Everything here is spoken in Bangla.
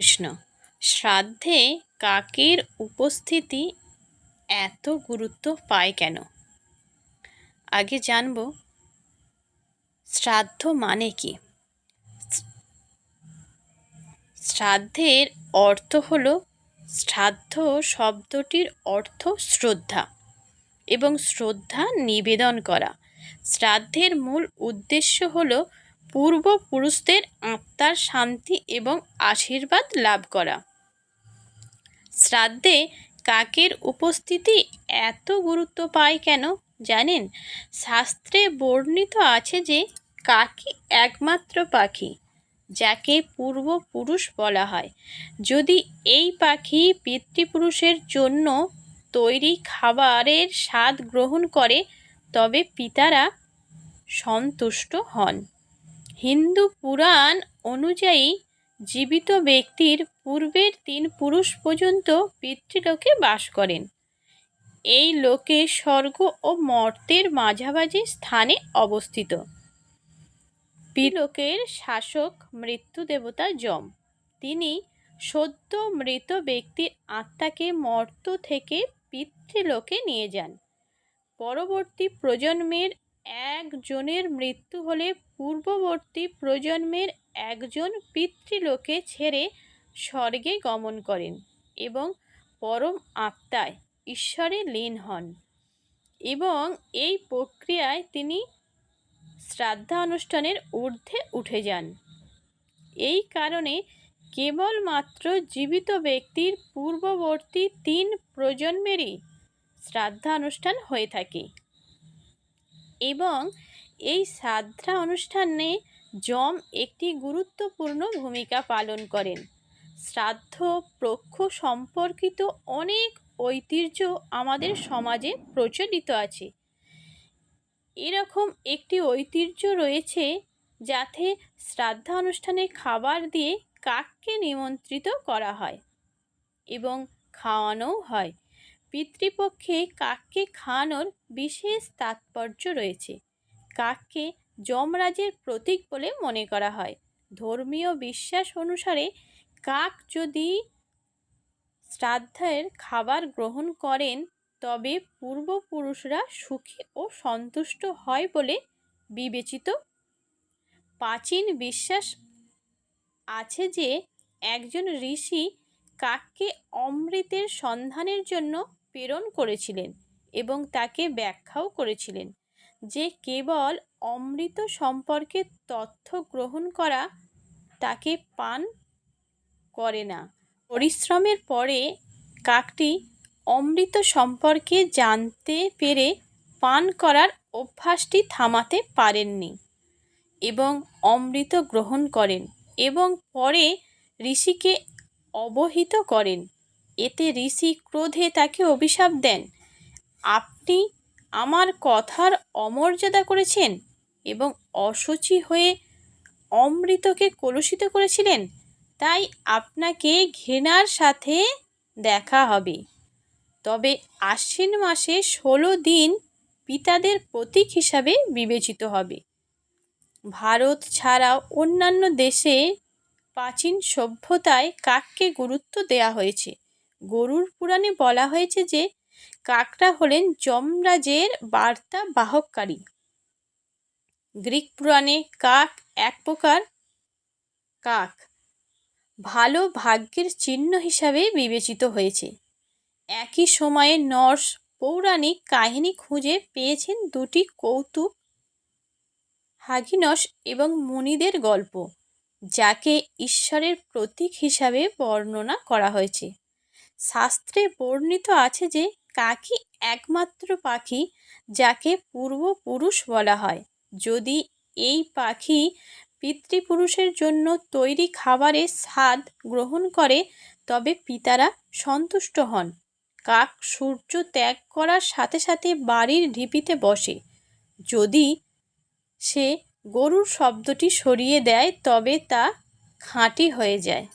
কৃষ্ণ, শ্রাদ্ধে কাকের উপস্থিতি এত গুরুত্ব পায় কেন? আগে জানব, শ্রাদ্ধ মানে কি? শ্রাদ্ধের অর্থ হল, শ্রাদ্ধ শব্দটির অর্থ শ্রদ্ধা এবং শ্রদ্ধা নিবেদন করা। শ্রাদ্ধের মূল উদ্দেশ্য হল পূর্বপুরুষদের আত্মার শান্তি এবং আশীর্বাদ লাভ করা। শ্রাদ্ধে কাকের উপস্থিতি এত গুরুত্ব পায় কেন জানেন? শাস্ত্রে বর্ণিত আছে যে কাকি একমাত্র পাখি, যাকে পূর্বপুরুষ বলা হয়। যদি এই পাখি পিতৃপুরুষের জন্য তৈরি খাবারের স্বাদ গ্রহণ করে, তবে পিতারা সন্তুষ্ট হন। হিন্দু পুরাণ অনুযায়ী জীবিত ব্যক্তির পূর্বের তিন পুরুষ পর্যন্ত পিতৃলোকে বাস করেন। এই লোকে স্বর্গ ও মর্তের মাঝামাঝি স্থানে অবস্থিত। পিলোকের শাসক মৃত্যু দেবতা যম। তিনি সদ্য মৃত ব্যক্তির আত্মাকে মর্ত থেকে পিতৃলোকে নিয়ে যান। পরবর্তী প্রজন্মের একজনের মৃত্যু হলে পূর্ববর্তী প্রজন্মের একজন পিতৃলোকে ছেড়ে স্বর্গে গমন করেন এবং পরম আত্মায় ঈশ্বরে লীন হন এবং এই প্রক্রিয়ায় তিনি শ্রাদ্ধানুষ্ঠানের ঊর্ধ্বে উঠে যান। এই কারণে কেবলমাত্র জীবিত ব্যক্তির পূর্ববর্তী তিন প্রজন্মেরই শ্রাদ্ধানুষ্ঠান হয়ে থাকে। এবং এই শ্রাদ্ধা অনুষ্ঠানে যম একটি গুরুত্বপূর্ণ ভূমিকা পালন করেন। শ্রাদ্ধ, প্রক্ষ সম্পর্কিত অনেক ঐতিহ্য আমাদের সমাজে প্রচলিত আছে। এরকম একটি ঐতিহ্য রয়েছে যাতে শ্রাদ্ধা অনুষ্ঠানে খাবার দিয়ে কাককে নিমন্ত্রিত করা হয় এবং খাওয়ানোও হয়। পিতৃপক্ষে কাককে খাওয়ানোর বিশেষ তাৎপর্য রয়েছে। কাককে যমরাজের প্রতীক বলে মনে করা হয়। ধর্মীয় বিশ্বাস অনুসারে কাক যদি শ্রাদ্ধের খাবার গ্রহণ করেন, তবে পূর্বপুরুষরা সুখী ও সন্তুষ্ট হয় বলে বিবেচিত। প্রাচীন বিশ্বাস আছে যে, একজন ঋষি কাককে অমৃতের সন্ধানের জন্য প্রেরণ করেছিলেন এবং তাকে ব্যাখ্যাও করেছিলেন যে কেবল অমৃত সম্পর্কে তথ্য গ্রহণ করা তাকে পান করে না। পরিশ্রমের পরে কাকটি অমৃত সম্পর্কে জানতে পেরে পান করার অভ্যাসটি থামাতে পারেননি এবং অমৃত গ্রহণ করেন এবং পরে ঋষিকে অবহিত করেন। এতে ঋষি ক্রোধে তাকে অভিশাপ দেন। আপনি আমার কথার অমর্যাদা করেছেন এবং অসুচি হয়ে অমৃতকে কলুষিত করেছিলেন, তাই আপনাকে ঘৃণার সাথে দেখা হবে। তবে আশ্বিন মাসে ষোলো দিন পিতাদের প্রতীক হিসাবে বিবেচিত হবে। ভারত ছাড়াও অন্যান্য দেশে প্রাচীন সভ্যতায় কাককে গুরুত্ব দেওয়া হয়েছে। গরুর পুরাণে বলা হয়েছে যে কাকরা হলেন যমরাজের বার্তা বাহককারী। গ্রিক পুরাণে কাক এক প্রকার, কাক ভালো ভাগ্যের চিহ্ন হিসাবে বিবেচিত হয়েছে। একই সময়ে নর্স পৌরাণিক কাহিনী খুঁজে পেয়েছেন দুটি কৌতুক, হাগিনস এবং মুনিদের গল্প, যাকে ঈশ্বরের প্রতীক হিসাবে বর্ণনা করা হয়েছে। শাস্ত্রে বর্ণিত আছে যে, কাকি একমাত্র পাখি যাকে পূর্বপুরুষ বলা হয়। যদি এই পাখি পিতৃপুরুষের জন্য তৈরি খাবারের স্বাদ গ্রহণ করে, তবে পিতারা সন্তুষ্ট হন। কাক সূর্য ত্যাগ করার সাথে সাথে বাড়ির ঢিপিতে বসে। যদি সে গরুর শব্দটি সরিয়ে দেয়, তবে তা খাঁটি হয়ে যায়।